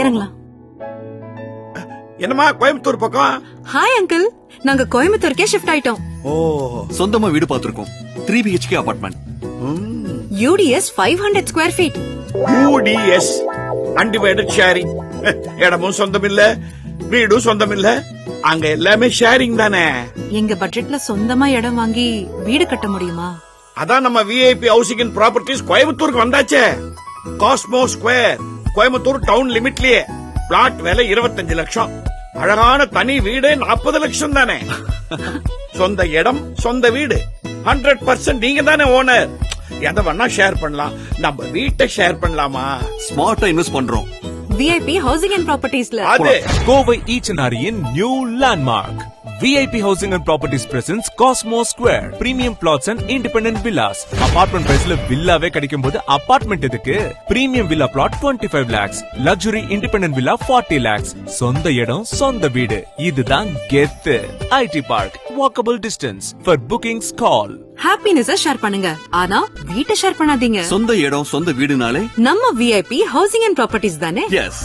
இறங்கலாம். என்னம்மா கோயம்புத்தூர் பக்கம்? ஹாய் அங்கிள் நாங்க கோயம்புத்தூருக்கே ஷிஃப்ட் ஆயிட்டோம். ஓ. சொந்தமா வீடு பார்த்திருக்கோம். Three BHK apartment UDS five hundred square feet UDS undivided sharing இடமும் சொந்தம் இல்ல வீடும் சொந்தம் இல்ல அங்க எல்லாமே ஷேரிங் தானே. எங்க பட்ஜெட்ல சொந்தமா இடம் வாங்கி வீடு கட்ட முடியுமா? அதான் நம்ம விஐபி ஹவுசிங் ப்ராப்பர்ட்டிஸ் கோயம்புத்தூருக்கு வந்தாச்சே. காஸ்மோ ஸ்கொயர் கோயம்புத்தூர் டவுன் லிமிட்லயே. பிளாட் விலை இருபத்தஞ்சு லட்சம். அழகான தனி வீடு நாற்பது லட்சம் தானே. சொந்த இடம் சொந்த வீடு. ஹண்ட்ரட் பர்சன்ட் நீங்க தானே ஓனர் எதை வேணா ஷேர் பண்ணலாம். நம்ம வீட்டை ஷேர் பண்ணலாமா? ஸ்மார்ட்டா இன்வெஸ்ட் பண்றோம். விஐபி ஹவுசிங் அண்ட் ப்ராப்பர்ட்டிஸ்ல அது. Kovai ஈச்சனாரியின் new landmark VIP Housing and Properties presents Cosmo Square Premium Plots and Independent Villas. Apartment பிரைஸ்ல வில்லாவே கிடைக்கும் போது அபார்ட்மெண்ட் எதுக்கு? Premium villa plot 25 five lakhs luxury independent villa 40 lakhs சொந்த இடம் சொந்த வீடு. இதுதான் கெத்து. IT park walkable distance for bookings call happiness share பண்ணுங்க. ஆனா வீட்டை ஷேர் பண்ணாதீங்க. சொந்த இடம் சொந்த வீடுனாலே நம்ம விஐபி ஹவுசிங் அண்ட் ப்ராப்பர்ட்டிஸ் தானே? எஸ்